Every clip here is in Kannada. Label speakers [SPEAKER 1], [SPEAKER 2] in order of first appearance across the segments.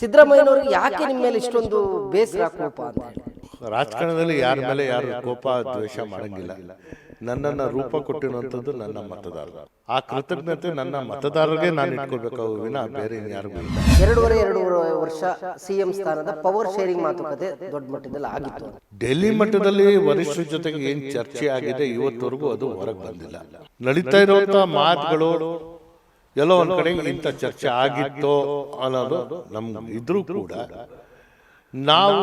[SPEAKER 1] ಸಿದ್ದರಾಮಯ್ಯನವ್ರಿಗೆ ಯಾಕೆ ನಿಮ್ಮ ಮೇಲೆ ಇಷ್ಟೊಂದು ಬೇಸರ ಕೋಪ ಅಂತ ಹೇಳಿ.
[SPEAKER 2] ರಾಜಕಾರಣದಲ್ಲಿ ಯಾರ ಮೇಲೆ ಯಾರು ಕೋಪ ದ್ವೇಷ ಮಾಡಂಗಿಲ್ಲ. ನನ್ನನ್ನು ರೂಪ ಕೊಟ್ಟಿರುವಂಥದ್ದು ನನ್ನ ಮತದಾರರು. ಆ ಕೃತಜ್ಞತೆ ನನ್ನ ಮತದಾರರಿಗೆ ನಾನು ಇಟ್ಕೋಬೇಕು ವಿನ ಬೇರೆ ಯಾರಿಗೂ ಇಲ್ಲ.
[SPEAKER 1] ಎರಡೂವರೆ ಎರಡೂವರೆ ವರ್ಷ ಸಿಎಂ ಸ್ಥಾನದ ಪವರ್ ಶೇರಿಂಗ್ ಮಾತುಕತೆ ದೊಡ್ಡ ಮಟ್ಟದಲ್ಲಿ ಆಗಿತ್ತು.
[SPEAKER 2] ಡೆಲ್ಲಿ ಮಟ್ಟದಲ್ಲಿ ವರಿಷ್ಠರ ಜೊತೆಗೆ ಏನು ಚರ್ಚೆ ಆಗಿದೆ ಇವತ್ತವರೆಗೂ ಅದು ಹೊರಗೆ ಬಂದಿಲ್ಲ. ನಡೀತಾ ಇರುವಂತಹ ಮಾತುಗಳು ಎಲ್ಲೋ ಒಂದು ಕಡೆ ಇಂಥ ಚರ್ಚೆ ಆಗಿತ್ತೋ ಅನ್ನೋದು ನಮ್ ಇದ್ರೂ ಕೂಡ ನಾವು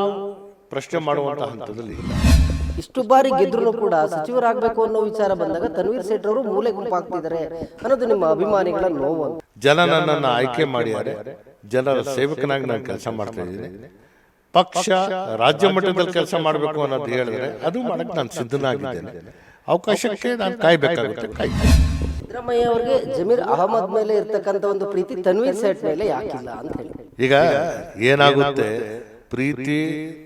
[SPEAKER 2] ಪ್ರಶ್ನೆ ಮಾಡುವಂತ ಹಂತದಲ್ಲಿ
[SPEAKER 1] ಇಷ್ಟು ಬಾರಿ ಗೆದ್ರು ಕೂಡ ಸಚಿವರಾಗಬೇಕು ಅನ್ನೋ ವಿಚಾರ ಬಂದಾಗ ತನ್ವೀರ್ ಸೇಠ್ ಅವರು ಮೂಲೆ ಗುಂಪಾಗ್ತಿದ್ದಾರೆ ಅನ್ನೋದು ನಿಮ್ಮ ಅಭಿಮಾನಿಗಳ ನೋವು ಅಂತ.
[SPEAKER 2] ಜನ ನನ್ನನ್ನು ಆಯ್ಕೆ ಮಾಡಿದ್ದಾರೆ ಜನರ ಸೇವಕನಾಗಿ ನಾನು ಕೆಲಸ ಮಾಡ್ತಾ ಇದ್ದೀನಿ. ಪಕ್ಷ ರಾಜ್ಯ ಮಟ್ಟದಲ್ಲಿ ಕೆಲಸ ಮಾಡಬೇಕು ಅನ್ನೋದು ಹೇಳಿದ್ರೆ ಅದು ಮಾಡಕ್ಕೆ ನಾನು ಸಿದ್ಧನಾಗಿದ್ದೇನೆ. ಅವಕಾಶಕ್ಕೆ ನಾನು ಕಾಯ್ಬೇಕಾಗುತ್ತೆ.
[SPEAKER 1] ಸಿದ್ದರಾಮಯ್ಯ ಅವರಿಗೆ ಜಮೀರ್ ಅಹಮದ್ ಮೇಲೆ ಇರ್ತಕ್ಕಂಥ ಒಂದು ಪ್ರೀತಿ ತನ್ವೀರ್ ಸೇಠ್ ಮೇಲೆ ಯಾಕಿಲ್ಲ ಅಂತ ಹೇಳಿ.
[SPEAKER 2] ಈಗ ಏನಾಗುತ್ತೆ? ಪ್ರೀತಿ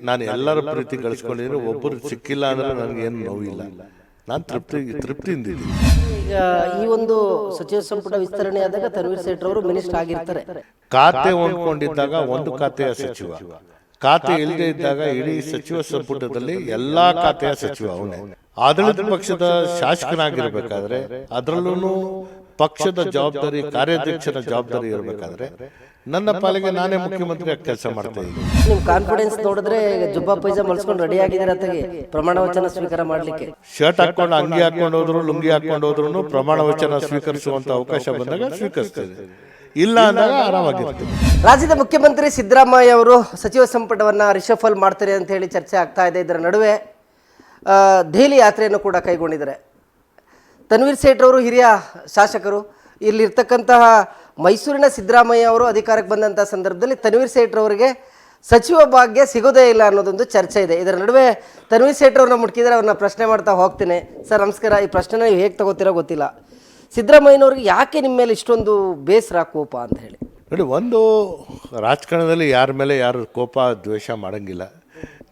[SPEAKER 2] ನಾನು ಎಲ್ಲರ ಪ್ರೀತಿ ಗಳಿಸ್ಕೊಂಡಿದ್ದೀನಿ ಒಬ್ಬರು ಸಿಕ್ಕಿಲ್ಲ ಅಂದ್ರೆ ನನಗೆ ಏನು ನೋವಿಲ್ಲ. ನಾನು ತೃಪ್ತಿ ತೃಪ್ತಿಯಿಂದ ಇದ್ದೀನಿ
[SPEAKER 1] ಈಗ ಈ ಒಂದು ಸಚಿವ ಸಂಪುಟ ವಿಸ್ತರಣೆ ಆದಾಗ ತನ್ವೀರ್ ಸೇಠ್ ಅವರು ಮಿನಿಸ್ಟರ್ ಆಗಿರ್ತಾರೆ.
[SPEAKER 2] ಖಾತೆ ಹೊಂದ್ಕೊಂಡಿದ್ದಾಗ ಒಂದು ಖಾತೆಯ ಸಚಿವ. ಖಾತೆ ಇಲ್ಲದೆ ಇದ್ದಾಗ ಇಡೀ ಸಚಿವ ಸಂಪುಟದಲ್ಲಿ ಎಲ್ಲಾ ಖಾತೆಯ ಸಚಿವ ಅವನೇ. ಆಡಳಿತ ಪಕ್ಷದ ಶಾಸಕನಾಗಿರ್ಬೇಕಾದ್ರೆ ಅದರಲ್ಲೂ ಪಕ್ಷದ ಜವಾಬ್ದಾರಿ ಕಾರ್ಯಾಧ್ಯಕ್ಷರ ಜವಾಬ್ದಾರಿ ಇರಬೇಕಾದ್ರೆ ನನ್ನ ಪಾಲಿಗೆ ನಾನೇ ಮುಖ್ಯಮಂತ್ರಿ ಕೆಲಸ ಮಾಡ್ತಾ ಇದ್ದೀನಿ.
[SPEAKER 1] ನಿಮ್ ಕಾನ್ಫಿಡೆನ್ಸ್ ನೋಡಿದ್ರೆ ಜುಬ್ಬಾ ಪೈಜಾ ಮಲ್ಸ್ಕೊಂಡು ರೆಡಿ ಆಗಿದ್ದೀರ ತಗಿ ಪ್ರಮಾಣ ವಚನ ಸ್ವೀಕಾರ ಮಾಡ್ಲಿಕ್ಕೆ.
[SPEAKER 2] ಶರ್ಟ್ ಹಾಕೊಂಡು ಅಂಗಿ ಹಾಕೊಂಡು ಹೋದ್ರು ಲುಂಗಿ ಹಾಕೊಂಡು ಹೋದ್ರು ಪ್ರಮಾಣ ವಚನ ಸ್ವೀಕರಿಸುವಂತ ಅವಕಾಶ ಬಂದಾಗ ಸ್ವೀಕರಿಸ್ತೇನೆ ಇಲ್ಲ ಅಂದಾಗ ಆರಾಮಾಗಿರ್ತೀನಿ
[SPEAKER 1] ರಾಜ್ಯದ ಮುಖ್ಯಮಂತ್ರಿ ಸಿದ್ದರಾಮಯ್ಯ ಅವರು ಸಚಿವ ಸಂಪುಟವನ್ನು ರಿಷಫಲ್ ಮಾಡ್ತಾರೆ ಅಂತ ಹೇಳಿ ಚರ್ಚೆ ಆಗ್ತಾ ಇದೆ. ಇದರ ನಡುವೆ ದೆಹಲಿ ಯಾತ್ರೆಯನ್ನು ಕೂಡ ಕೈಗೊಂಡಿದ್ದಾರೆ. ತನ್ವೀರ್ ಸೇಠ್ ಅವರು ಹಿರಿಯ ಶಾಸಕರು ಇಲ್ಲಿರ್ತಕ್ಕಂತಹ ಮೈಸೂರಿನ ಸಿದ್ದರಾಮಯ್ಯ ಅವರು ಅಧಿಕಾರಕ್ಕೆ ಬಂದಂಥ ಸಂದರ್ಭದಲ್ಲಿ ತನ್ವೀರ್ ಸೇಠ್ ಅವರಿಗೆ ಸಚಿವ ಭಾಗ್ಯ ಸಿಗೋದೇ ಇಲ್ಲ ಅನ್ನೋದೊಂದು ಚರ್ಚೆ ಇದೆ. ಇದರ ನಡುವೆ ತನ್ವೀರ್ ಸೇಠ್ ಅವ್ರನ್ನ ಮುಟ್ಕಿದ್ರೆ ಅವ್ರನ್ನ ಪ್ರಶ್ನೆ ಮಾಡ್ತಾ ಹೋಗ್ತೀನಿ. ಸರ್ ನಮಸ್ಕಾರ ಈ ಪ್ರಶ್ನೆನ ನೀವು ಹೇಗೆ ತಗೋತೀರೋ ಗೊತ್ತಿಲ್ಲ. ಸಿದ್ದರಾಮಯ್ಯನವ್ರಿಗೆ ಯಾಕೆ ನಿಮ್ಮ ಮೇಲೆ ಇಷ್ಟೊಂದು ಬೇಸರ, ಕೋಪ ಅಂತ ಹೇಳಿ?
[SPEAKER 2] ನೋಡಿ, ಒಂದು ರಾಜಕಾರಣದಲ್ಲಿ ಯಾರ ಮೇಲೆ ಯಾರು ಕೋಪ, ದ್ವೇಷ ಮಾಡೋಂಗಿಲ್ಲ.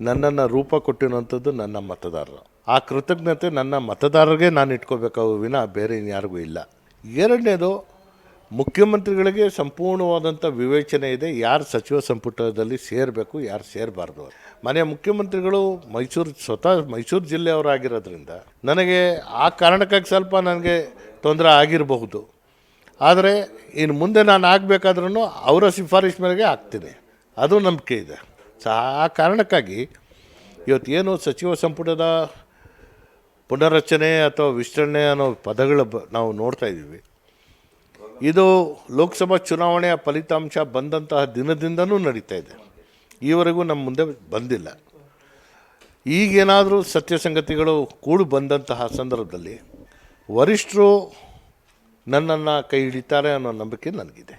[SPEAKER 2] ನನ್ನನ್ನು ರೂಪ ಕೊಟ್ಟಿರುವಂಥದ್ದು ನನ್ನ ಮತದಾರರು. ಆ ಕೃತಜ್ಞತೆ ನನ್ನ ಮತದಾರರಿಗೆ ನಾನು ಇಟ್ಕೋಬೇಕು ವಿನ ಬೇರೆ ಇನ್ಯಾರಿಗೂ ಇಲ್ಲ. ಎರಡನೇದು, ಮುಖ್ಯಮಂತ್ರಿಗಳಿಗೆ ಸಂಪೂರ್ಣವಾದಂಥ ವಿವೇಚನೆ ಇದೆ, ಯಾರು ಸಚಿವ ಸಂಪುಟದಲ್ಲಿ ಸೇರಬೇಕು, ಯಾರು ಸೇರಬಾರ್ದು ಮನೆಯ ಮುಖ್ಯಮಂತ್ರಿಗಳು ಮೈಸೂರು ಸ್ವತಃ ಮೈಸೂರು ಜಿಲ್ಲೆಯವರಾಗಿರೋದ್ರಿಂದ ನನಗೆ ಆ ಕಾರಣಕ್ಕಾಗಿ ಸ್ವಲ್ಪ ನನಗೆ ತೊಂದರೆ ಆಗಿರಬಹುದು. ಆದರೆ ಇನ್ನು ಮುಂದೆ ನಾನು ಆಗಬೇಕಾದ್ರೂ ಅವರ ಶಿಫಾರಸು ಮೇರೆಗೆ ಆಗ್ತೀನಿ. ಅದು ನಂಬಿಕೆ ಇದೆ. ಸೊ, ಆ ಕಾರಣಕ್ಕಾಗಿ ಇವತ್ತು ಏನು ಸಚಿವ ಸಂಪುಟದ ಪುನರ್ರಚನೆ ಅಥವಾ ವಿಸ್ತರಣೆ ಅನ್ನೋ ಪದಗಳ ಬ, ನಾವು ನೋಡ್ತಾ ಇದ್ದೀವಿ. ಇದು ಲೋಕಸಭಾ ಚುನಾವಣೆಯ ಫಲಿತಾಂಶ ಬಂದಂತಹ ದಿನದಿಂದನೂ ನಡೀತಾ ಇದೆ. ಈವರೆಗೂ ನಮ್ಮ ಮುಂದೆ ಬಂದಿಲ್ಲ. ಈಗೇನಾದರೂ ಸತ್ಯ ಸಂಗತಿಗಳು ಕೂಡು ಬಂದಂತಹ ಸಂದರ್ಭದಲ್ಲಿ ವರಿಷ್ಠರು ನನ್ನನ್ನು ಕೈ ಹಿಡಿತಾರೆ ಅನ್ನೋ ನಂಬಿಕೆ ನನಗಿದೆ.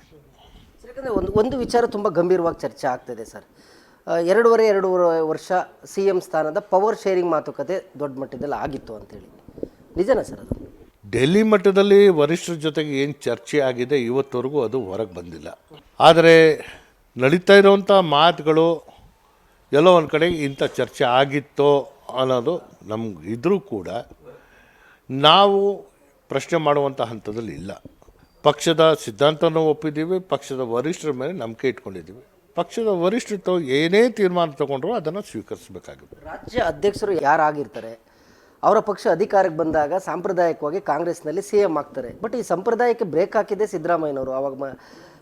[SPEAKER 1] ಯಾಕಂದರೆ ಒಂದು ಒಂದು ವಿಚಾರ ತುಂಬ ಗಂಭೀರವಾಗಿ ಚರ್ಚೆ ಆಗ್ತಿದೆ ಸರ್. ಎರಡೂವರೆ ಎರಡೂವರೆ ವರ್ಷ ಸಿ ಎಂ ಸ್ಥಾನದ ಪವರ್ ಶೇರಿಂಗ್ ಮಾತುಕತೆ ದೊಡ್ಡ ಮಟ್ಟದಲ್ಲಿ ಆಗಿತ್ತು ಅಂತೇಳಿ. ನಿಜನಾ ಸರ್ ಅದು?
[SPEAKER 2] ಡೆಲ್ಲಿ ಮಟ್ಟದಲ್ಲಿ ವರಿಷ್ಠರ ಜೊತೆಗೆ ಏನು ಚರ್ಚೆ ಆಗಿದೆ ಇವತ್ತವರೆಗೂ ಅದು ಹೊರಗೆ ಬಂದಿಲ್ಲ. ಆದರೆ ನಡೀತಾ ಇರೋವಂಥ ಮಾತುಗಳು ಎಲ್ಲೋ ಒಂದು ಕಡೆ ಇಂಥ ಚರ್ಚೆ ಆಗಿತ್ತೋ ಅನ್ನೋದು ನಮ್ಗೆ ಇದ್ರೂ ಕೂಡ ನಾವು ಪ್ರಶ್ನೆ ಮಾಡುವಂಥ ಹಂತದಲ್ಲಿ ಇಲ್ಲ. ಪಕ್ಷದ ಸಿದ್ಧಾಂತವನ್ನು ಒಪ್ಪಿದ್ದೀವಿ, ಪಕ್ಷದ ವರಿಷ್ಠರ ಮೇಲೆ ನಂಬಿಕೆ ಇಟ್ಕೊಂಡಿದ್ದೀವಿ. ಪಕ್ಷದ ವರಿಷ್ಠರು ಏನೇ ತೀರ್ಮಾನ ತಗೊಂಡ್ರು ಅದನ್ನು ಸ್ವೀಕರಿಸಬೇಕಾಗುತ್ತೆ.
[SPEAKER 1] ರಾಜ್ಯ ಅಧ್ಯಕ್ಷರು ಯಾರಾಗಿರ್ತಾರೆ, ಅವರ ಪಕ್ಷ ಅಧಿಕಾರಕ್ಕೆ ಬಂದಾಗ ಸಾಂಪ್ರದಾಯಿಕವಾಗಿ ಕಾಂಗ್ರೆಸ್ನಲ್ಲಿ ಸಿ ಎಂ ಆಗ್ತಾರೆ. ಬಟ್ ಈ ಸಂಪ್ರದಾಯಕ್ಕೆ ಬ್ರೇಕ್ ಹಾಕಿದ್ದೆ ಸಿದ್ದರಾಮಯ್ಯನವರು, ಅವಾಗ ಮ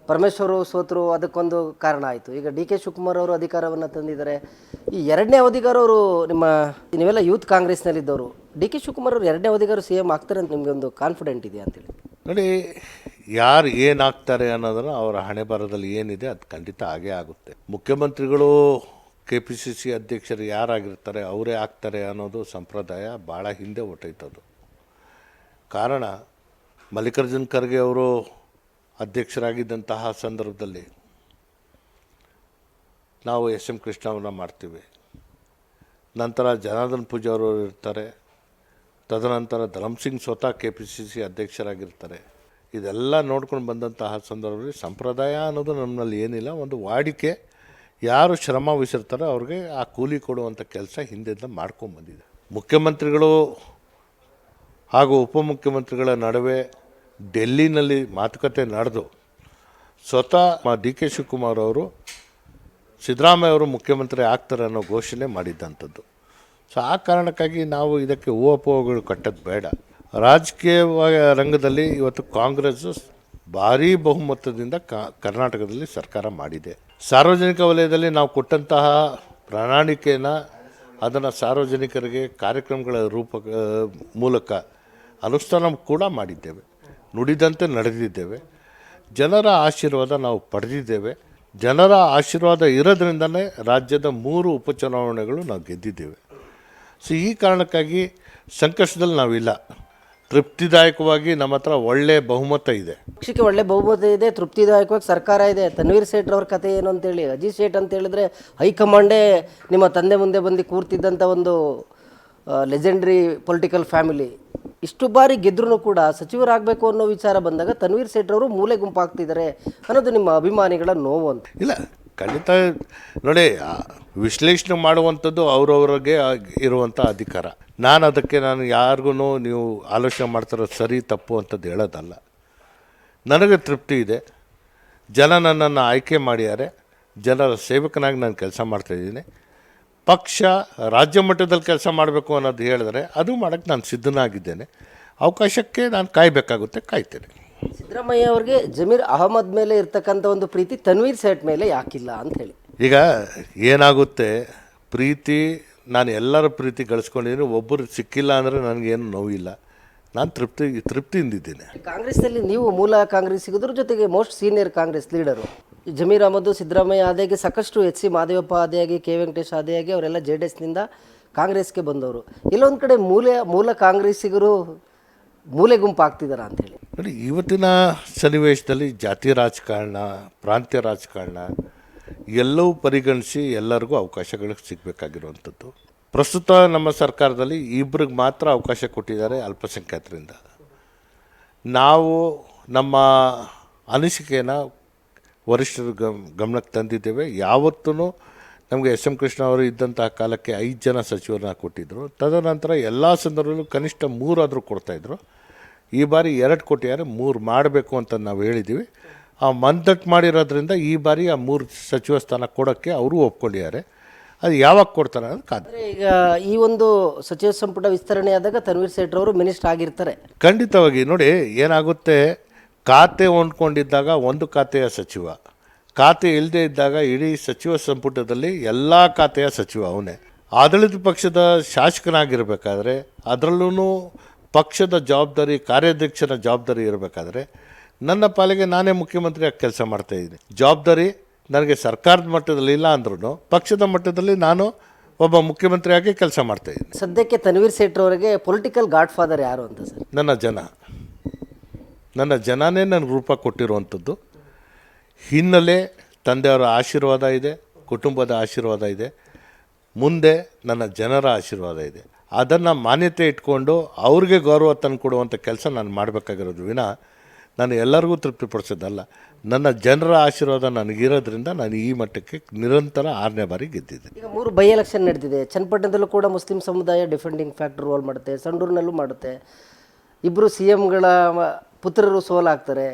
[SPEAKER 1] ಪರಮೇಶ್ವರು ಸೋತರು, ಅದಕ್ಕೊಂದು ಕಾರಣ ಆಯಿತು. ಈಗ ಡಿ ಕೆ ಶಿವಕುಮಾರ್ ಅವರು ಅಧಿಕಾರವನ್ನು ತಂದಿದ್ದಾರೆ. ಈ ಎರಡನೇ ಅವಧಿಗಾರವರು ನಿಮ್ಮ, ನೀವೆಲ್ಲ ಯೂತ್ ಕಾಂಗ್ರೆಸ್ನಲ್ಲಿದ್ದವರು. ಡಿ ಕೆ ಶಿವಕುಮಾರ್ ಅವರು ಎರಡನೇ ಅವಧಿಗಾರು ಸಿ ಎಂ ಆಗ್ತಾರೆ ಅಂತ ನಿಮಗೆ ಒಂದು ಕಾನ್ಫಿಡೆಂಟ್ ಇದೆಯಾ ಅಂತೇಳಿ
[SPEAKER 2] ನೋಡಿ, ಯಾರು ಏನಾಗ್ತಾರೆ ಅನ್ನೋದನ್ನು ಅವರ ಹಣೆ ಬರದಲ್ಲಿ ಏನಿದೆ ಅದು ಖಂಡಿತ ಆಗೇ ಆಗುತ್ತೆ. ಮುಖ್ಯಮಂತ್ರಿಗಳು ಕೆ ಪಿ ಸಿ ಸಿ ಅಧ್ಯಕ್ಷರು ಯಾರಾಗಿರ್ತಾರೆ, ಅವರೇ ಆಗ್ತಾರೆ ಅನ್ನೋದು ಸಂಪ್ರದಾಯ ಭಾಳ ಹಿಂದೆ ಹೊಟ್ಟೈತದು ಕಾರಣ, ಮಲ್ಲಿಕಾರ್ಜುನ್ ಖರ್ಗೆ ಅವರು ಅಧ್ಯಕ್ಷರಾಗಿದ್ದಂತಹ ಸಂದರ್ಭದಲ್ಲಿ ನಾವು ಎಸ್ ಎಂ ಕೃಷ್ಣ ಅವರನ್ನ ಮಾಡ್ತೀವಿ. ನಂತರ ಜನಾರ್ದನ್ ಪೂಜಾ ಅವರು ಇರ್ತಾರೆ ತದನಂತರ ಧರಮ್ ಸಿಂಗ್ ಸ್ವತಃ ಕೆ ಪಿ ಸಿ ಸಿ ಅಧ್ಯಕ್ಷರಾಗಿರ್ತಾರೆ. ಇದೆಲ್ಲ ನೋಡ್ಕೊಂಡು ಬಂದಂತಹ ಸಂದರ್ಭದಲ್ಲಿ ಸಂಪ್ರದಾಯ ಅನ್ನೋದು ನಮ್ಮಲ್ಲಿ ಏನಿಲ್ಲ, ಒಂದು ವಾಡಿಕೆ. ಯಾರು ಶ್ರಮ ವಹಿಸಿರ್ತಾರೋ ಅವ್ರಿಗೆ ಆ ಕೂಲಿ ಕೊಡುವಂಥ ಕೆಲಸ ಹಿಂದೆಯಿಂದ ಮಾಡ್ಕೊಂಬಂದಿದೆ ಮುಖ್ಯಮಂತ್ರಿಗಳು ಹಾಗೂ ಉಪಮುಖ್ಯಮಂತ್ರಿಗಳ ನಡುವೆ ಡೆಲ್ಲಿನಲ್ಲಿ ಮಾತುಕತೆ ನಡೆದು, ಸ್ವತಃ ಡಿ ಕೆ ಶಿವಕುಮಾರ್ ಅವರು ಸಿದ್ದರಾಮಯ್ಯ ಅವರು ಮುಖ್ಯಮಂತ್ರಿ ಆಗ್ತಾರೆ ಅನ್ನೋ ಘೋಷಣೆ ಮಾಡಿದ್ದಂಥದ್ದು. ಸೊ ಆ ಕಾರಣಕ್ಕಾಗಿ ನಾವು ಇದಕ್ಕೆ ಊಹಾಪೋಹಗಳು ಕಟ್ಟೋದು ಬೇಡ. ರಾಜಕೀಯ ರಂಗದಲ್ಲಿ ಇವತ್ತು ಕಾಂಗ್ರೆಸ್ ಭಾರೀ ಬಹುಮತದಿಂದ ಕರ್ನಾಟಕದಲ್ಲಿ ಸರ್ಕಾರ ಮಾಡಿದೆ. ಸಾರ್ವಜನಿಕ ವಲಯದಲ್ಲಿ ನಾವು ಕೊಟ್ಟಂತಹ ಪ್ರಣಾಳಿಕೆಯನ್ನು ಅದನ್ನು ಸಾರ್ವಜನಿಕರಿಗೆ ಕಾರ್ಯಕ್ರಮಗಳ ರೂಪ ಮೂಲಕ ಅನುಷ್ಠಾನ ಕೂಡ ಮಾಡಿದ್ದೇವೆ. ನುಡಿದಂತೆ ನಡೆದಿದ್ದೇವೆ. ಜನರ ಆಶೀರ್ವಾದ ನಾವು ಪಡೆದಿದ್ದೇವೆ. ಜನರ ಆಶೀರ್ವಾದ ಇರೋದ್ರಿಂದಲೇ ರಾಜ್ಯದ ಮೂರು ಉಪಚುನಾವಣೆಗಳು ನಾವು ಗೆದ್ದಿದ್ದೇವೆ. ಸೊ ಈ ಕಾರಣಕ್ಕಾಗಿ ಸಂಕಷ್ಟದಲ್ಲಿ ನಾವಿಲ್ಲ. ತೃಪ್ತಿದಾಯಕವಾಗಿ ನಮ್ಮ ಹತ್ರ ಒಳ್ಳೆ ಬಹುಮತ ಇದೆ.
[SPEAKER 1] ಪಕ್ಷಕ್ಕೆ ಒಳ್ಳೆ ಬಹುಮತ ಇದೆ ತೃಪ್ತಿದಾಯಕವಾಗಿ ಸರ್ಕಾರ ಇದೆ. ತನ್ವೀರ್ ಸೇಠ್ ಅವ್ರ ಕತೆ ಏನು ಅಂತೇಳಿ ಅಜಿತ್ ಸೇಠ್ ಅಂತ ಹೇಳಿದ್ರೆ ಹೈಕಮಾಂಡೇ ನಿಮ್ಮ ತಂದೆ ಮುಂದೆ ಬಂದು ಕೂರ್ತಿದ್ದಂಥ ಒಂದು ಲೆಜೆಂಡ್ರಿ ಪೊಲಿಟಿಕಲ್ ಫ್ಯಾಮಿಲಿ ಇಷ್ಟು ಬಾರಿ ಗೆದ್ರೂ ಕೂಡ ಸಚಿವರಾಗಬೇಕು ಅನ್ನೋ ವಿಚಾರ ಬಂದಾಗ ತನ್ವೀರ್ ಸೇಠ್ ಅವರು ಮೂಲೆ ಗುಂಪಾಗ್ತಿದ್ದಾರೆ ಅನ್ನೋದು ನಿಮ್ಮ ಅಭಿಮಾನಿಗಳ ನೋವು ಅಂತ.
[SPEAKER 2] ಇಲ್ಲ ಖಂಡಿತ ನೋಡಿ ವಿಶ್ಲೇಷಣೆ ಮಾಡುವಂಥದ್ದು ಅವ್ರವ್ರಿಗೆ ಇರುವಂಥ ಅಧಿಕಾರ. ನಾನು ಅದಕ್ಕೆ ನಾನು ಯಾರಿಗೂ ನೀವು ಆಲೋಚನೆ ಮಾಡ್ತಿರೋದು ಸರಿ, ತಪ್ಪು ಅಂತದ್ದು ಹೇಳೋದಲ್ಲ. ನನಗೆ ತೃಪ್ತಿ ಇದೆ. ಜನ ನನ್ನನ್ನು ಆಯ್ಕೆ ಮಾಡಿದ್ದಾರೆ. ಜನರ ಸೇವಕನಾಗಿ ನಾನು ಕೆಲಸ ಮಾಡ್ತಾಯಿದ್ದೀನಿ ಪಕ್ಷ ರಾಜ್ಯ ಮಟ್ಟದಲ್ಲಿ ಕೆಲಸ ಮಾಡಬೇಕು ಅನ್ನೋದು ಹೇಳಿದ್ರೆ ಅದು ಮಾಡೋಕ್ಕೆ ನಾನು ಸಿದ್ಧನಾಗಿದ್ದೇನೆ. ಅವಕಾಶಕ್ಕೆ ನಾನು ಕಾಯಬೇಕಾಗುತ್ತೆ, ಕಾಯ್ತೇನೆ.
[SPEAKER 1] ಸಿದ್ದರಾಮಯ್ಯ ಅವ್ರಿಗೆ ಜಮೀರ್ ಅಹಮದ್ ಮೇಲೆ ಇರ್ತಕ್ಕಂಥ ಒಂದು ಪ್ರೀತಿ ತನ್ವೀರ್ ಸೇಠ್ ಮೇಲೆ ಯಾಕಿಲ್ಲ ಅಂತ ಹೇಳಿ.
[SPEAKER 2] ಈಗ ಏನಾಗುತ್ತೆ ಪ್ರೀತಿ ನಾನು ಎಲ್ಲರ ಪ್ರೀತಿ ಗಳಿಸ್ಕೊಂಡಿದ್ದೀನಿ ಒಬ್ಬರು ಸಿಕ್ಕಿಲ್ಲ ಅಂದರೆ ನನಗೇನು ನೋವಿಲ್ಲ. ನಾನು ತೃಪ್ತಿ ತೃಪ್ತಿಯಿಂದಿದ್ದೇನೆ.
[SPEAKER 1] ಕಾಂಗ್ರೆಸ್ನಲ್ಲಿ ನೀವು ಮೂಲ ಕಾಂಗ್ರೆಸ್ಸಿಗದ್ರ ಜೊತೆಗೆ most senior Congress leader. Zameer Ahmed Siddaramaiah ಆದಿಯಾಗಿ ಸಾಕಷ್ಟು ಎಚ್ ಸಿ ಮಾದೇವಪ್ಪ ಆದಿಯಾಗಿ ಕೆ ವೆಂಕಟೇಶ್ ಆದಿಯಾಗಿ ಅವರೆಲ್ಲ ಜೆ ಡಿ ಎಸ್ನಿಂದ ಕಾಂಗ್ರೆಸ್ಗೆ ಬಂದವರು. ಇಲ್ಲೊಂದು ಕಡೆ ಮೂಲ ಮೂಲ ಕಾಂಗ್ರೆಸ್ಸಿಗರು ಮೂಲೆ ಗುಂಪು ಹೇಳಿ.
[SPEAKER 2] ನೋಡಿ, ಇವತ್ತಿನ ಸನ್ನಿವೇಶದಲ್ಲಿ ಜಾತಿ ರಾಜಕಾರಣ, ಪ್ರಾಂತ್ಯ ರಾಜಕಾರಣ ಎಲ್ಲವೂ ಪರಿಗಣಿಸಿ ಎಲ್ಲರಿಗೂ ಅವಕಾಶಗಳು ಸಿಗಬೇಕಾಗಿರುವಂಥದ್ದು. ಪ್ರಸ್ತುತ ನಮ್ಮ ಸರ್ಕಾರದಲ್ಲಿ ಇಬ್ಬರಿಗೆ ಮಾತ್ರ ಅವಕಾಶ ಕೊಟ್ಟಿದ್ದಾರೆ ಅಲ್ಪಸಂಖ್ಯಾತರಿಂದ. ನಾವು ನಮ್ಮ ಅನಿಸಿಕೆಯನ್ನು ವರಿಷ್ಠರು ಗಮ್, ಗಮನಕ್ಕೆ ತಂದಿದ್ದೇವೆ. ಯಾವತ್ತೂ ನಮಗೆ ಎಸ್ ಎಂ ಕೃಷ್ಣ ಅವರು ಇದ್ದಂತಹ ಕಾಲಕ್ಕೆ ಐದು ಜನ ಸಚಿವರನ್ನ ಕೊಟ್ಟಿದ್ದರು ತದನಂತರ ಎಲ್ಲ ಸಂದರ್ಭದಲ್ಲೂ ಕನಿಷ್ಠ ಮೂರಾದರೂ ಕೊಡ್ತಾಯಿದ್ರು ಈ ಬಾರಿ ಎರಡು ಕೊಟ್ಟಿದ್ದಾರೆ ಮೂರು ಮಾಡಬೇಕು ಅಂತ ನಾವು ಹೇಳಿದ್ದೀವಿ. ಆ ಮಂದಟ್ ಮಾಡಿರೋದ್ರಿಂದ ಈ ಬಾರಿ ಆ ಮೂರು ಸಚಿವ ಸ್ಥಾನ ಕೊಡೋಕ್ಕೆ ಅವರು ಒಪ್ಕೊಂಡಿದ್ದಾರೆ. ಅದು ಯಾವಾಗ ಕೊಡ್ತಾರೆ ಅಂತ ಕಾದು.
[SPEAKER 1] ಈಗ ಈ ಒಂದು ಸಚಿವ ಸಂಪುಟ ವಿಸ್ತರಣೆ ಆದಾಗ ತನ್ವೀರ್ ಸೇಠ್ ಅವರು ಮಿನಿಸ್ಟರ್ ಆಗಿರ್ತಾರೆ.
[SPEAKER 2] ಖಂಡಿತವಾಗಿ ನೋಡಿ ಏನಾಗುತ್ತೆ? ಖಾತೆ ಹೊಂದ್ಕೊಂಡಿದ್ದಾಗ ಒಂದು ಖಾತೆಯ ಸಚಿವ. ಖಾತೆ ಇಲ್ಲದೆ ಇದ್ದಾಗ ಇಡೀ ಸಚಿವ ಸಂಪುಟದಲ್ಲಿ ಎಲ್ಲ ಖಾತೆಯ ಸಚಿವ ಅವನೇ. ಆಡಳಿತ ಪಕ್ಷದ ಶಾಸಕನಾಗಿರಬೇಕಾದ್ರೆ ಅದರಲ್ಲೂ ಪಕ್ಷದ ಜವಾಬ್ದಾರಿ ಕಾರ್ಯಾಧ್ಯಕ್ಷರ ಜವಾಬ್ದಾರಿ ಇರಬೇಕಾದ್ರೆ ನನ್ನ ಪಾಲಿಗೆ ನಾನೇ ಮುಖ್ಯಮಂತ್ರಿಯಾಗಿ ಕೆಲಸ ಮಾಡ್ತಾಯಿದ್ದೀನಿ ಜವಾಬ್ದಾರಿ ನನಗೆ ಸರ್ಕಾರದ ಮಟ್ಟದಲ್ಲಿ ಇಲ್ಲ ಅಂದ್ರೂ ಪಕ್ಷದ ಮಟ್ಟದಲ್ಲಿ ನಾನು ಒಬ್ಬ ಮುಖ್ಯಮಂತ್ರಿಯಾಗಿ ಕೆಲಸ ಮಾಡ್ತಾಯಿದ್ದೀನಿ
[SPEAKER 1] ಸದ್ಯಕ್ಕೆ ತನ್ವೀರ್ ಸೇಠ್ ಅವರಿಗೆ ಪೊಲಿಟಿಕಲ್ ಗಾಡ್ ಫಾದರ್ ಯಾರು ಅಂತ ಸರ್?
[SPEAKER 2] ನನ್ನ ಜನ. ನನ್ನ ಜನನೇ ನನಗೆ ರೂಪ ಕೊಟ್ಟಿರುವಂಥದ್ದು. ಹಿನ್ನೆಲೆ ತಂದೆಯವರ ಆಶೀರ್ವಾದ ಇದೆ ಕುಟುಂಬದ ಆಶೀರ್ವಾದ ಇದೆ. ಮುಂದೆ ನನ್ನ ಜನರ ಆಶೀರ್ವಾದ ಇದೆ. ಅದನ್ನು ಮಾನ್ಯತೆ ಇಟ್ಕೊಂಡು ಅವ್ರಿಗೆ ಗೌರವ ತಂದು ಕೊಡುವಂಥ ಕೆಲಸ ನಾನು ಮಾಡಬೇಕಾಗಿರೋದು ವಿನ, ನಾನು ಎಲ್ಲರಿಗೂ ತೃಪ್ತಿಪಡಿಸೋದಲ್ಲ ನನ್ನ ಜನರ ಆಶೀರ್ವಾದ ನನಗಿರೋದ್ರಿಂದ ನಾನು ಈ ಮಟ್ಟಕ್ಕೆ ನಿರಂತರ ಆರನೇ ಬಾರಿ ಗೆದ್ದಿದ್ದೀನಿ.
[SPEAKER 1] ಈಗ ಮೂರು ಬೈ ಎಲೆಕ್ಷನ್ ನಡೆದಿದೆ. ಚನ್ನಪಟ್ಟಣದಲ್ಲೂ ಕೂಡ ಮುಸ್ಲಿಂ ಸಮುದಾಯ ಡಿಫೆಂಡಿಂಗ್ ಫ್ಯಾಕ್ಟರ್ ರೋಲ್ ಮಾಡುತ್ತೆ, ಸಂಡೂರಿನಲ್ಲೂ ಮಾಡುತ್ತೆ. ಇಬ್ಬರು ಸಿ ಎಮ್ಗಳ ಪುತ್ರರು ಸೋಲಾಗ್ತಾರೆ.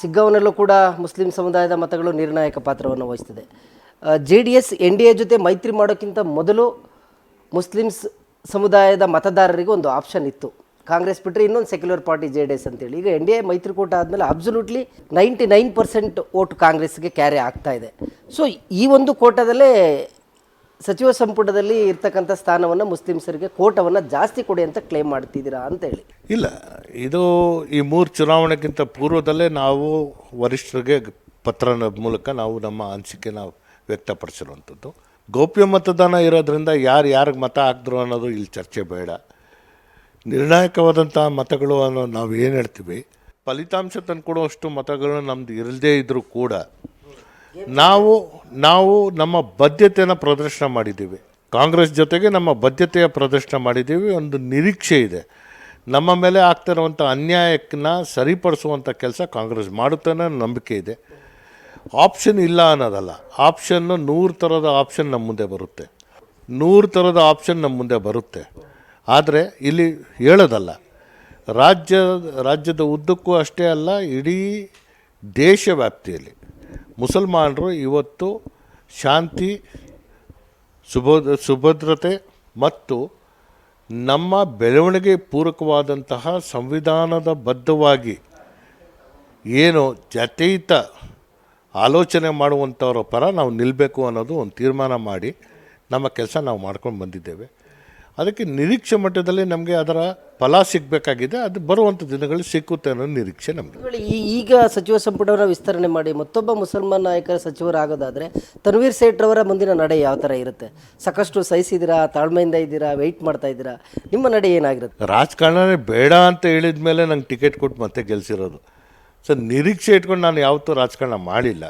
[SPEAKER 1] ಸಿಗ್ಗವನಲ್ಲೂ ಕೂಡ ಮುಸ್ಲಿಂ ಸಮುದಾಯದ ಮತಗಳು ನಿರ್ಣಾಯಕ ಪಾತ್ರವನ್ನು ವಹಿಸ್ತದೆ. J D S N D A ಜೊತೆ ಮೈತ್ರಿ ಮಾಡೋಕ್ಕಿಂತ ಮೊದಲು ಮುಸ್ಲಿಮ್ಸ್ ಸಮುದಾಯದ ಮತದಾರರಿಗೆ ಒಂದು ಆಪ್ಷನ್ ಇತ್ತು. ಕಾಂಗ್ರೆಸ್ ಬಿಟ್ಟರೆ ಇನ್ನೊಂದು secular party J D S ಅಂತೇಳಿ. ಈಗ ಎನ್ ಡಿ ಎ ಮೈತ್ರಿಕೂಟ ಆದಮೇಲೆ absolutely ninety nine percent vote ಕಾಂಗ್ರೆಸ್ಗೆ ಕ್ಯಾರಿ ಆಗ್ತಾ ಇದೆ. ಸೊ ಈ ಒಂದು ಕೋಟದಲ್ಲೇ ಸಚಿವ ಸಂಪುಟದಲ್ಲಿ ಇರ್ತಕ್ಕಂಥ ಸ್ಥಾನವನ್ನು ಮುಸ್ಲಿಮ್ಸರಿಗೆ ಕೋಟವನ್ನು ಜಾಸ್ತಿ ಕೊಡಿ ಅಂತ ಕ್ಲೇಮ್ ಮಾಡ್ತಿದ್ದೀರಾ ಅಂತೇಳಿ.
[SPEAKER 2] ಇಲ್ಲ, ಇದು ಈ ಮೂರು ಚುನಾವಣೆಗಿಂತ ಪೂರ್ವದಲ್ಲೇ ನಾವು ವರಿಷ್ಠರಿಗೆ ಪತ್ರದ ಮೂಲಕ ನಾವು ನಮ್ಮ ಅನಿಸಿಕೆ ನಾವು ವ್ಯಕ್ತಪಡಿಸಿರುವಂಥದ್ದು. ಗೌಪ್ಯ ಮತದಾನ ಇರೋದ್ರಿಂದ ಯಾರು ಯಾರಿಗೆ ಮತ ಹಾಕಿದ್ರು ಅನ್ನೋದು ಇಲ್ಲಿ ಚರ್ಚೆ ಬೇಡ. ನಿರ್ಣಾಯಕವಾದಂಥ ಮತಗಳು ಅನ್ನೋ ನಾವು ಏನು ಹೇಳ್ತೀವಿ? ಫಲಿತಾಂಶ ತಂದುಕೊಡುವಷ್ಟು ಮತಗಳು ನಮ್ದು ಇರದೇ ಇದ್ದರೂ ಕೂಡ ನಾವು ನಾವು ನಮ್ಮ ಬದ್ಧತೆಯನ್ನು ಪ್ರದರ್ಶನ ಮಾಡಿದ್ದೀವಿ. ಕಾಂಗ್ರೆಸ್ ಜೊತೆಗೆ ನಮ್ಮ ಬದ್ಧತೆಯ ಪ್ರದರ್ಶನ ಮಾಡಿದ್ದೀವಿ. ಒಂದು ನಿರೀಕ್ಷೆ ಇದೆ. ನಮ್ಮ ಮೇಲೆ ಆಗ್ತಿರುವಂಥ ಅನ್ಯಾಯಕ್ಕನ್ನ ಸರಿಪಡಿಸುವಂಥ ಕೆಲಸ ಕಾಂಗ್ರೆಸ್ ಮಾಡುತ್ತೆ ನಂಬಿಕೆ ಇದೆ. ಆಪ್ಷನ್ ಇಲ್ಲ ಅನ್ನೋದಲ್ಲ. ಆಪ್ಷನ್ನು ನೂರು ಥರದ ಆಪ್ಷನ್ ನಮ್ಮ ಮುಂದೆ ಬರುತ್ತೆ. ನೂರು ಥರದ ಆಪ್ಷನ್ ನಮ್ಮ ಮುಂದೆ ಬರುತ್ತೆ. ಆದರೆ ಇಲ್ಲಿ ಹೇಳೋದಲ್ಲ. ರಾಜ್ಯ, ರಾಜ್ಯದ ಉದ್ದಕ್ಕೂ ಅಷ್ಟೇ ಅಲ್ಲ, ಇಡೀ ದೇಶ ವ್ಯಾಪ್ತಿಯಲ್ಲಿ ಮುಸಲ್ಮಾನರು ಇವತ್ತು ಶಾಂತಿ ಸುಭದ್ರ ಸುಭದ್ರತೆ ಮತ್ತು ನಮ್ಮ ಬೆಳವಣಿಗೆ ಪೂರಕವಾದಂತಹ ಸಂವಿಧಾನದ ಬದ್ಧವಾಗಿ ಏನು ಜತೆಯಿತ ಆಲೋಚನೆ ಮಾಡುವಂಥವ್ರ ಪರ ನಾವು ನಿಲ್ಲಬೇಕು ಅನ್ನೋದು ಒಂದು ತೀರ್ಮಾನ ಮಾಡಿ ನಮ್ಮ ಕೆಲಸ ನಾವು ಮಾಡ್ಕೊಂಡು ಬಂದಿದ್ದೇವೆ. ಅದಕ್ಕೆ ನಿರೀಕ್ಷೆ ಮಟ್ಟದಲ್ಲಿ ನಮಗೆ ಅದರ ಫಲ ಸಿಗಬೇಕಾಗಿದೆ. ಅದು ಬರುವಂಥ ದಿನಗಳಲ್ಲಿ ಸಿಕ್ಕುತ್ತೆ ಅನ್ನೋ ನಿರೀಕ್ಷೆ ನಮಗೆ
[SPEAKER 1] ಈ ಈಗ ಸಚಿವ ಸಂಪುಟವರ ವಿಸ್ತರಣೆ ಮಾಡಿ ಮತ್ತೊಬ್ಬ ಮುಸಲ್ಮಾನ್ ನಾಯಕರ ಸಚಿವರಾಗೋದಾದರೆ ತನ್ವೀರ್ ಸೇಠ್ರವರ ಮುಂದಿನ ನಡೆ ಯಾವ ಥರ ಇರುತ್ತೆ? ಸಾಕಷ್ಟು ಸಹಿಸಿದ್ದೀರಾ ತಾಳ್ಮೆಯಿಂದ ಇದ್ದೀರಾ ವೆಯ್ಟ್ ಮಾಡ್ತಾ ಇದ್ದೀರಾ? ನಿಮ್ಮ ನಡೆ ಏನಾಗಿರುತ್ತೆ?
[SPEAKER 2] ರಾಜಕಾರಣನೇ ಬೇಡ ಅಂತ ಹೇಳಿದ ಮೇಲೆ ನಂಗೆ ಟಿಕೆಟ್ ಕೊಟ್ಟು ಮತ್ತೆ ಗೆಲ್ಸಿರೋದು. ಸೊ ನಿರೀಕ್ಷೆ ಇಟ್ಕೊಂಡು ನಾನು ಯಾವತ್ತೂ ರಾಜಕಾರಣ ಮಾಡಿಲ್ಲ.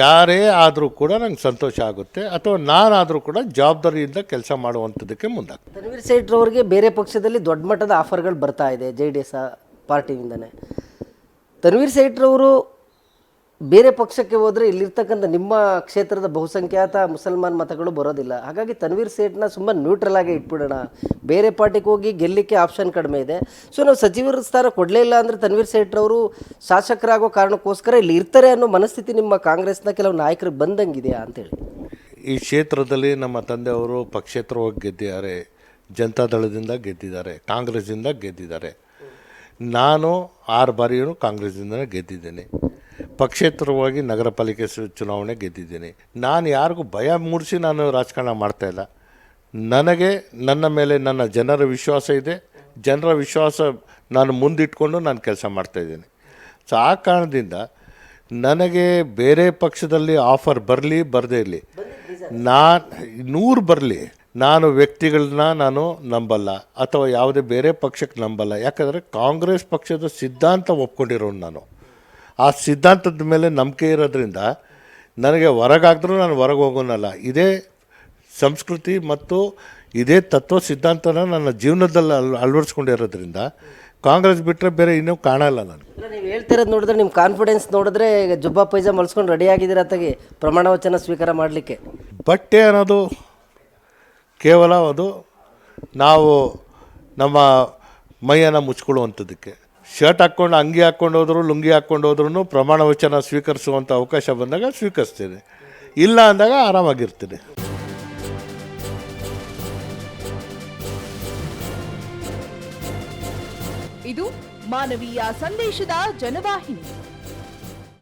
[SPEAKER 2] ಯಾರೇ ಆದರೂ ಕೂಡ ನಂಗೆ ಸಂತೋಷ ಆಗುತ್ತೆ, ಅಥವಾ ನಾನಾದರೂ ಕೂಡ ಜವಾಬ್ದಾರಿಯಿಂದ ಕೆಲಸ ಮಾಡುವಂಥದ್ದಕ್ಕೆ ಮುಂದಾಗ್ತೀನಿ
[SPEAKER 1] ತನ್ವೀರ್ ಸೇಠ್ರವರಿಗೆ ಬೇರೆ ಪಕ್ಷದಲ್ಲಿ ದೊಡ್ಡ ಮಟ್ಟದ ಆಫರ್ಗಳು ಬರ್ತಾ ಇದೆ, ಜೆ ಡಿ ಎಸ್ ಪಾರ್ಟಿಯಿಂದನೇ. ತನ್ವೀರ್ ಸೇಠ್ರವರು ಬೇರೆ ಪಕ್ಷಕ್ಕೆ ಹೋದರೆ ಇಲ್ಲಿರ್ತಕ್ಕಂಥ ನಿಮ್ಮ ಕ್ಷೇತ್ರದ ಬಹುಸಂಖ್ಯಾತ ಮುಸಲ್ಮಾನ್ ಮತಗಳು ಬರೋದಿಲ್ಲ. ಹಾಗಾಗಿ ತನ್ವೀರ್ ಸೇಠ್ನ ಸುಮ್ಮ ನ್ಯೂಟ್ರಲ್ ಆಗಿ ಇಟ್ಬಿಡೋಣ. ಬೇರೆ ಪಾರ್ಟಿಗೆ ಹೋಗಿ ಗೆಲ್ಲಲಿಕ್ಕೆ ಆಪ್ಷನ್ ಕಡಿಮೆ ಇದೆ. ಸೊ ನಾವು ಸಚಿವರ ಸ್ಥಾನ ಕೊಡಲೇ ಇಲ್ಲ ಅಂದರೆ ತನ್ವೀರ್ ಸೇಠ್ರವರು ಶಾಸಕರಾಗೋ ಕಾರಣಕ್ಕೋಸ್ಕರ ಇಲ್ಲಿ ಇರ್ತಾರೆ ಅನ್ನೋ ಮನಸ್ಥಿತಿ ನಿಮ್ಮ ಕಾಂಗ್ರೆಸ್ನ ಕೆಲವು ನಾಯಕರು ಬಂದಂಗಿದೆಯಾ ಅಂತೇಳಿ
[SPEAKER 2] ಈ ಕ್ಷೇತ್ರದಲ್ಲಿ ನಮ್ಮ ತಂದೆಯವರು ಪಕ್ಷೇತರವಾಗಿ ಗೆದ್ದಿದ್ದಾರೆ. ಜನತಾದಳದಿಂದ ಗೆದ್ದಿದ್ದಾರೆ. ಕಾಂಗ್ರೆಸ್ಸಿಂದ ಗೆದ್ದಿದ್ದಾರೆ. ನಾನು ಆರು ಬಾರಿಯೂ ಕಾಂಗ್ರೆಸ್ಸಿಂದ ಗೆದ್ದಿದ್ದೇನೆ. ಪಕ್ಷೇತರವಾಗಿ ನಗರ ಪಾಲಿಕೆ ಚುನಾವಣೆ ಗೆದ್ದಿದ್ದೀನಿ. ನಾನು ಯಾರಿಗೂ ಭಯ ಮೂಡಿಸಿ ನಾನು ರಾಜಕಾರಣ ಮಾಡ್ತಾ ಇಲ್ಲ. ನನಗೆ ನನ್ನ ಮೇಲೆ ನನ್ನ ಜನರ ವಿಶ್ವಾಸ ಇದೆ. ಜನರ ವಿಶ್ವಾಸ ನಾನು ಮುಂದಿಟ್ಕೊಂಡು ನಾನು ಕೆಲಸ ಮಾಡ್ತಾಯಿದ್ದೀನಿ ಸೊ ಆ ಕಾರಣದಿಂದ ನನಗೆ ಬೇರೆ ಪಕ್ಷದಲ್ಲಿ ಆಫರ್ ಬರಲಿ, ಬರದೇ ಇರಲಿ. ನಾನು ನೂರು ಬರಲಿ. ನಾನು ವ್ಯಕ್ತಿಗಳನ್ನ ನಾನು ನಂಬಲ್ಲ. ಅಥವಾ ಯಾವುದೇ ಬೇರೆ ಪಕ್ಷಕ್ಕೆ ನಂಬಲ್ಲ. ಯಾಕಂದರೆ ಕಾಂಗ್ರೆಸ್ ಪಕ್ಷದ ಸಿದ್ಧಾಂತ ಒಪ್ಕೊಂಡಿರೋನು ನಾನು. ಆ ಸಿದ್ಧಾಂತದ ಮೇಲೆ ನಂಬಿಕೆ ಇರೋದ್ರಿಂದ ನನಗೆ ಹೊರಗಾದ್ರೂ ನಾನು ಹೊರಗೆ ಹೋಗೋನಲ್ಲ ಇದೇ ಸಂಸ್ಕೃತಿ ಮತ್ತು ಇದೇ ತತ್ವ ಸಿದ್ಧಾಂತನ ನನ್ನ ಜೀವನದಲ್ಲಿ ಅಲ್ ಅಳವಡಿಸ್ಕೊಂಡಿರೋದ್ರಿಂದ ಕಾಂಗ್ರೆಸ್ ಬಿಟ್ಟರೆ ಬೇರೆ ಇನ್ನೂ ಕಾಣಲ್ಲ ನಾನು.
[SPEAKER 1] ನೀವು ಹೇಳ್ತಿರೋದು ನೋಡಿದ್ರೆ ನಿಮ್ಮ ಕಾನ್ಫಿಡೆನ್ಸ್ ನೋಡಿದ್ರೆ ಈಗ ಜುಬ್ಬಾ ಪೈಜಾ ಮಲ್ಸ್ಕೊಂಡು ರೆಡಿ ಆಗಿದ್ದೀರ ತಗಿ ಪ್ರಮಾಣ ವಚನ ಸ್ವೀಕಾರ ಮಾಡಲಿಕ್ಕೆ?
[SPEAKER 2] ಬಟ್ಟೆ ಅನ್ನೋದು ಕೇವಲ ಅದು ನಾವು ನಮ್ಮ ಮೈಯನ್ನು ಮುಚ್ಕೊಳ್ಳುವಂಥದ್ದಕ್ಕೆ. ಶರ್ಟ್ ಹಾಕ್ಕೊಂಡು ಅಂಗಿ ಹಾಕ್ಕೊಂಡು ಹೋದ್ರು, ಲುಂಗಿ ಹಾಕ್ಕೊಂಡು ಹೋದ್ರೂ ಪ್ರಮಾಣ ವಚನ ಸ್ವೀಕರಿಸುವಂಥ ಅವಕಾಶ ಬಂದಾಗ ಸ್ವೀಕರಿಸ್ತೀನಿ. ಇಲ್ಲ ಅಂದಾಗ ಆರಾಮಾಗಿರ್ತೀನಿ.
[SPEAKER 3] ಇದು ಮಾನವೀಯ ಸಂದೇಶದ ಜನವಾಹಿನಿ.